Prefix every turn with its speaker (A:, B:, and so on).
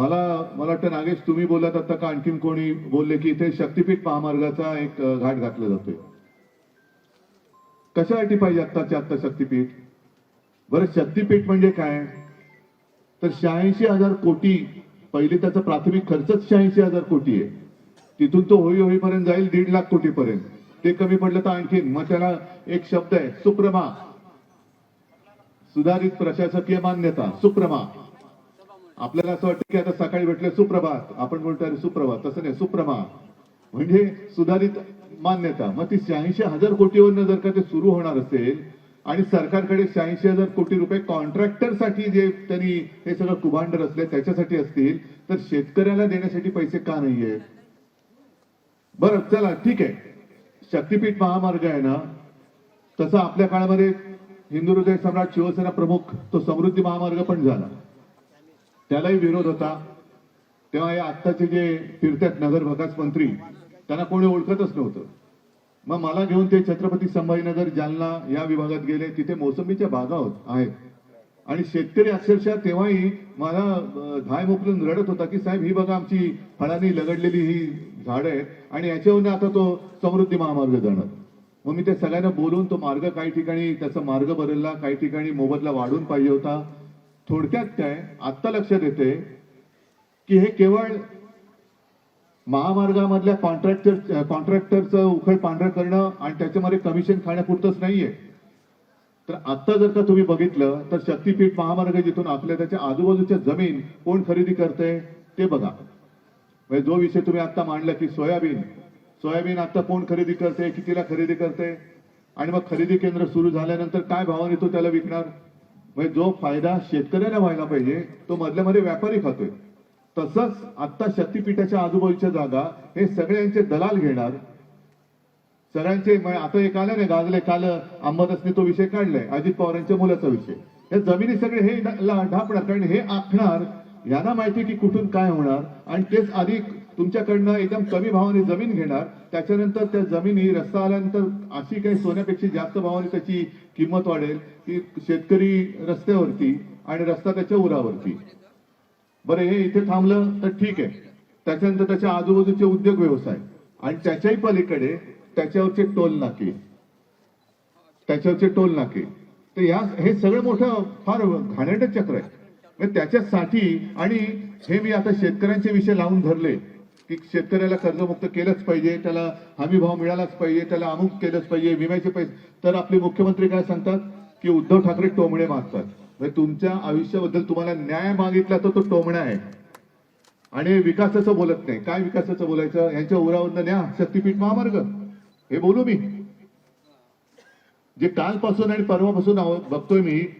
A: मला मला वाटतं नागेश तुम्ही बोलत आता का आणखीन कोणी बोलले की इथे शक्तीपीठ महामार्गाचा एक घाट घातला जातोय? कशासाठी पाहिजे आत्ताच्या आत्ता शक्तीपीठ? बरं शक्तीपीठ म्हणजे काय? तर शहाऐंशी हजार कोटी पहिले त्याचा प्राथमिक खर्चच शहाऐंशी हजार कोटी आहे. तिथून तो होई होईपर्यंत जाईल दीड लाख कोटीपर्यंत. ते कमी पडलं तर आणखीन मग त्याला एक शब्द आहे सुप्रमा. सुधारित प्रशासकीय मान्यता सुप्रमा. आपल्याला असं वाटतं की आता सकाळी भेटले सुप्रभात. आपण बोलतो अरे सुप्रभात. तसं नाही सुप्रमा. म्हणजे सुधारित मान्यता. मग ती शहाऐंशी हजार कोटीवरनं जर का ते सुरू होणार असेल आणि सरकारकडे शहाऐंशी हजार कोटी रुपये कॉन्ट्रॅक्टरसाठी जे त्यांनी हे सगळं कुभांड रचले त्याच्यासाठी असतील तर शेतकऱ्याला देण्यासाठी पैसे का नाहीये? बरं चला ठीक आहे. शक्तीपीठ महामार्ग आहे ना? तसं आपल्या काळामध्ये हिंदू हृदय सम्राट शिवसेना प्रमुख तो समृद्धी महामार्ग पण झाला. त्यालाही विरोध होता. तेव्हा हे आत्ताचे जे फिरतात नगर भकास मंत्री त्यांना कोणी ओळखतच नव्हतं. मग मला घेऊन ते छत्रपती संभाजीनगर जालना या विभागात गेले. तिथे मोसंबीच्या बागा होत आहेत. आणि शेतकरी अक्षरशः तेव्हाही मला धाय मोकलून रडत होता की साहेब ही बघा आमची फळांनी लगडलेली ही झाडं आहेत आणि याच्यावरून आता तो समृद्धी महामार्ग जाणार. मग मी ते सगळ्यांना बोलून तो मार्ग काही ठिकाणी त्याचा मार्ग बदलला काही ठिकाणी मोबदला वाढून पाहिजे होता. थोडक्यात काय आत्ता लक्षात येते की हे केवळ महामार्गामधल्या कॉन्ट्रॅक्टर कॉन्ट्रॅक्टरचं उखळ पांढरं करणं आणि त्याच्यामध्ये कमिशन खाण्यापुरतंच नाहीये. तर आत्ता जर का तुम्ही बघितलं तर शक्तीपीठ महामार्ग जिथून आपल्या त्याच्या आजूबाजूच्या जमीन कोण खरेदी करते ते बघा. म्हणजे जो विषय तुम्ही आता मांडला की सोयाबीन सोयाबीन आता कोण खरेदी करते कितीला खरेदी करते आणि मग खरेदी केंद्र सुरू झाल्यानंतर काय भावाने तो त्याला विकणार? म्हणजे जो फायदा शेतकऱ्याला व्हायला पाहिजे तो मधल्या मध्ये व्यापारी खातोय. तसंच आता शक्तीपीठाच्या आजूबाजूच्या जागा हे सगळ्यांचे दलाल घेणार. सगळ्यांचे म्हणजे आता एक आलं नाही गाजले काल अंबादासने तो विषय काढलाय अजित पवारांच्या मुलाचा विषय. हे जमिनी सगळे हे ढापणार कारण हे आखणार यांना माहिती की कुठून काय होणार आणि तेच अधिक तुमच्याकडनं एकदम कमी भावाने जमीन घेणार त्याच्यानंतर त्या जमिनी रस्ता आल्यानंतर अशी काही सोन्यापेक्षा जास्त भावाने त्याची किंमत वाढेल की शेतकरी रस्त्यावरती आणि रस्ता त्याच्या उरावरती. बरं हे इथे थांबलं तर ठीक आहे. त्याच्यानंतर त्याच्या आजूबाजूचे उद्योग व्यवसाय आणि त्याच्याही पलीकडे त्याच्यावरचे टोल नाके. त्याच्यावरचे टोल नाके. तर या हे सगळं मोठं फार घाणेरडं चक्र आहे. त्याच्यासाठी आणि हे मी आता शेतकऱ्यांचे विषय लावून धरले की शेतकऱ्याला कर्जमुक्त केलंच पाहिजे त्याला हमी भाव मिळालाच पाहिजे त्याला अमुक केलंच पाहिजे विम्याचे पैसे. तर आपले मुख्यमंत्री काय सांगतात? की उद्धव ठाकरे टोमणे मागतात. म्हणजे तुमच्या आयुष्याबद्दल तुम्हाला न्याय मागितला तर तो टोमणा आहे. आणि विकासाचं बोलत नाही. काय विकासाचं बोलायचं? यांच्या उरावरनं न्या शक्तीपीठ महामार्ग. हे बोलू मी. जे कालपासून आणि परवापासून बघतोय मी